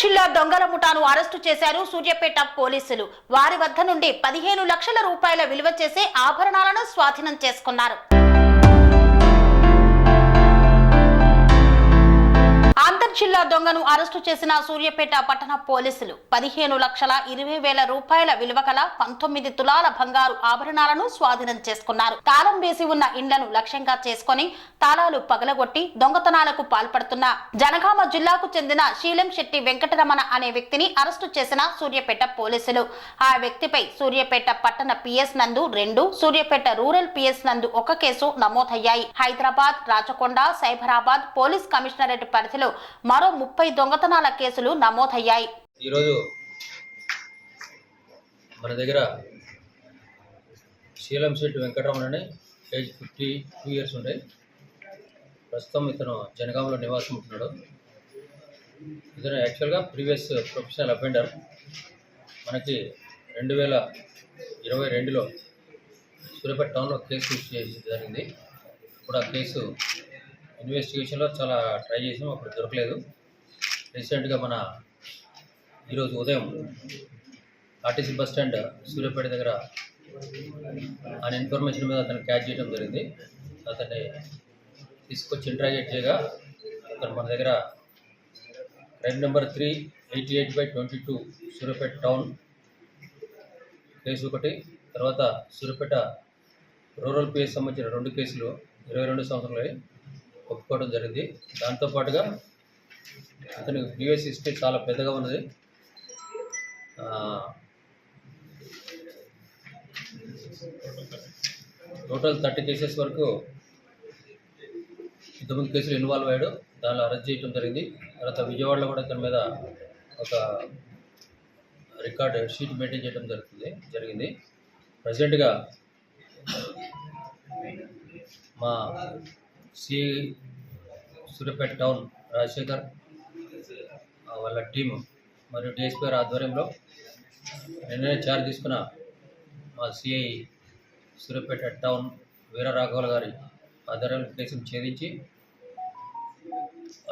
జిల్లా దొంగల ముఠాను అరెస్టు చేశారు సూర్యాపేట పోలీసులు. వారి వద్ద నుండి పదిహేను లక్షల రూపాయల విలువ చేసే ఆభరణాలను స్వాధీనం చేసుకున్నారు. జిల్లా దొంగను అరెస్టు చేసిన సూర్యాపేట పట్టణ పోలీసులు పదిహేను లక్షల ఇరవై వేల రూపాయల విలువ గల పంతొమ్మిది తులాల బంగారు ఆభరణాలను స్వాధీనం చేసుకున్నారు. తాళం వేసి ఉన్న ఇండ్లను లక్ష్యంగా చేసుకొని తాళాలు పగలగొట్టి దొంగతనాలకు పాల్పడుతున్న జనగామ జిల్లాకు చెందిన శీలం శెట్టి వెంకటరమణ అనే వ్యక్తిని అరెస్టు చేసిన సూర్యాపేట పోలీసులు. ఆ వ్యక్తిపై సూర్యాపేట పట్టణ పిఎస్ నందు రెండు సూర్యాపేట రూరల్ పిఎస్ నందు ఒక కేసు నమోదయ్యాయి. హైదరాబాద్ రాచకొండ సైబరాబాద్ పోలీస్ కమిషనరేట్ పరిధిలో మరో ముప్పై దొంగతనాల కేసులు నమోదయ్యాయి. ఈరోజు మన దగ్గర Seelam Shetty Venkataramana age fifty two years ఉంటాయి ప్రస్తుతం ఇతను జనగాంలో నివాసం ఉంటున్నాడు. ఇతను యాక్చువల్గా ప్రీవియస్ ప్రొఫెషనల్ అఫెండర్. మనకి రెండు వేల ఇరవై రెండులో సూర్యాపేట టౌన్లో కేసు చేసి జరిగింది. ఇప్పుడు ఆ కేసు ఇన్వెస్టిగేషన్లో చాలా ట్రై చేసినాం అప్పుడు దొరకలేదు. రీసెంట్గా మన ఈరోజు ఉదయం ఆర్టీసీ బస్ స్టాండ్ సూర్యాపేట దగ్గర ఆయన ఇన్ఫర్మేషన్ మీద అతను క్యాచ్ చేయడం జరిగింది. అతన్ని తీసుకొచ్చి ఇంట్రాగేట్ చేయగా అతను మన దగ్గర crime number three eighty eight by twenty two Suryapet town case ఒకటి తర్వాత సూర్యాపేట రూరల్ పిఎస్ సంబంధించిన రెండు కేసులు ఇరవై రెండు సంవత్సరాలు ఒప్పుకోవడం జరిగింది. దాంతోపాటుగా అతనికి ప్రీవియస్ హిస్టరీ చాలా పెద్దగా ఉన్నది. టోటల్ థర్టీ కేసెస్ వరకు ఇంతమంది కేసులు ఇన్వాల్వ్ అయ్యాడు. దానిలో అరెస్ట్ చేయడం జరిగింది. తర్వాత విజయవాడలో కూడా అతని మీద ఒక రికార్డ్ షీట్ మెయింటైన్ చేయడం జరుగుతుంది జరిగింది. ప్రజెంట్గా మా సి సూర్యాపేట టౌన్ రాజశేఖర్ వాళ్ళ టీము మరియు డిఎస్పీఆర్ ఆధ్వర్యంలో నిన్ననే చార్జ్ తీసుకున్న మా సిఐ సూర్యాపేట టౌన్ వీర రాఘవల్ గారి ఆధ్వర్యంలో కేసును ఛేదించి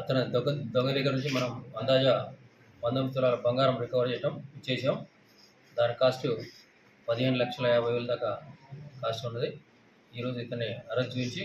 అతని దొంగ దొంగ దగ్గర నుంచి మనం అందాజా పంతొమ్మిది తులాల బంగారం రికవర్ చేయడం చేసాం దాని కాస్ట్ పదిహేను లక్షల యాభై వేల దాకా కాస్ట్ ఉన్నది. ఈరోజు ఇతన్ని అరెస్ట్ చేయించి